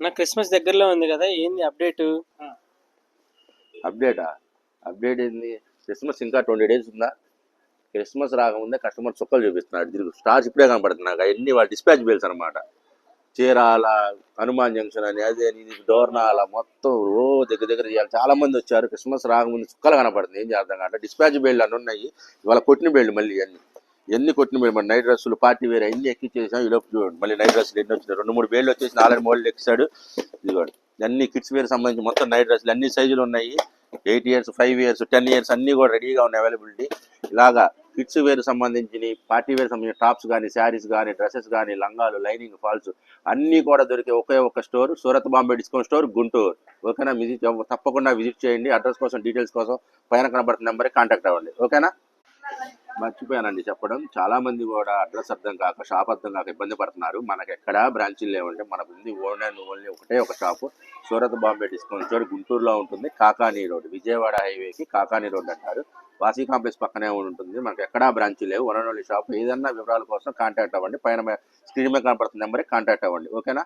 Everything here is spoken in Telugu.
నా క్రిస్మస్ దగ్గరలో ఉంది కదా ఏంది అప్డేట్? అప్డేటా? అప్డేట్ ఏంది? క్రిస్మస్ ఇంకా ట్వంటీ డేస్ ఉందా? క్రిస్మస్ రాకముందే కస్టమర్ చుక్కలు చూపిస్తున్నాడు దీనికి స్టార్స్ ఇప్పుడే కనపడుతుంది నాకు అన్ని వాళ్ళ డిస్పాచ్ బిల్స్ అనమాట చీరాల హనుమాన్ జంక్షన్ అని అదే అని ఇది డోర్నాల మొత్తం ఓ దగ్గర దగ్గర చేయాలి చాలా మంది వచ్చారు. క్రిస్మస్ రాకముందు చుక్కలు కనపడుతుంది ఏం చేద్దాం అంటే డిస్పాచ్ బేల్డ్ అని ఉన్నాయి ఇవాళ కొట్టిన బేల్డ్ మళ్ళీ అన్ని ఎన్ని కొట్టిన మీరు మరి నైట్ డ్రెస్సులు పార్టీ వేర్ అన్ని ఎక్కిచ్చేసాం ఈ లోపు చూడండి. మళ్ళీ నైట్ డ్రెస్సులు ఎన్ని వచ్చినాయి? రెండు మూడు వేలు వచ్చేసి నాలుగు మోడల్ ఎక్కిస్తాడు. ఇదిగోండి. అన్ని కిడ్స్ వేర్ సంబంధించి మొత్తం నైట్ డ్రెస్సులు అన్ని సైజులు ఉన్నాయి. Eight years five years ten years అన్ని కూడా రెడీగా ఉన్నాయి అవైలబిలిటీ. ఇలాగా కిడ్స్ వేర్ సంబంధించి పార్టీ వేర్ సంబంధించిన టాప్స్ కానీ శారీస్ కానీ డ్రెస్సెస్ కానీ లంగాలు లైనింగ్ ఫాల్స్ అన్నీ కూడా దొరికే ఒకే ఒక store Surat Bombay discount store Guntur. ఓకేనా? విజిట్ తప్పకుండా విజిట్ చేయండి. అడ్రస్ కోసం డీటెయిల్స్ కోసం పైన కనబడుతున్న నెంబర్కి కాంటాక్ట్ అవ్వండి. ఓకేనా? మర్చిపోయానండి చెప్పడం. చాలా మంది కూడా అడ్రస్ అర్థం కాక షాప్ అర్థం కాక ఇబ్బంది పడుతున్నారు. మనకి ఎక్కడా బ్రాంచీలు లేవంటే మనకు ఉంది ఓన్ అండ్ ఓన్లీ ఒకటే ఒక shop. Surat Bombay discount store గుంటూరులో ఉంటుంది. కాకానీ రోడ్ విజయవాడ హైవేకి కాకానీ రోడ్ అంటారు. వాసీ కాంప్లెక్స్ పక్కనే ఉంటుంది. మనకి ఎక్కడా బ్రాంచీ లేవు. One and only shop. ఏదన్నా వివరాల కోసం కాంటాక్ట్ అవ్వండి. పైన స్క్రీన్ మీద కనపడుతున్న నెంబర్కి కాంటాక్ట్ అవ్వండి. ఓకేనా?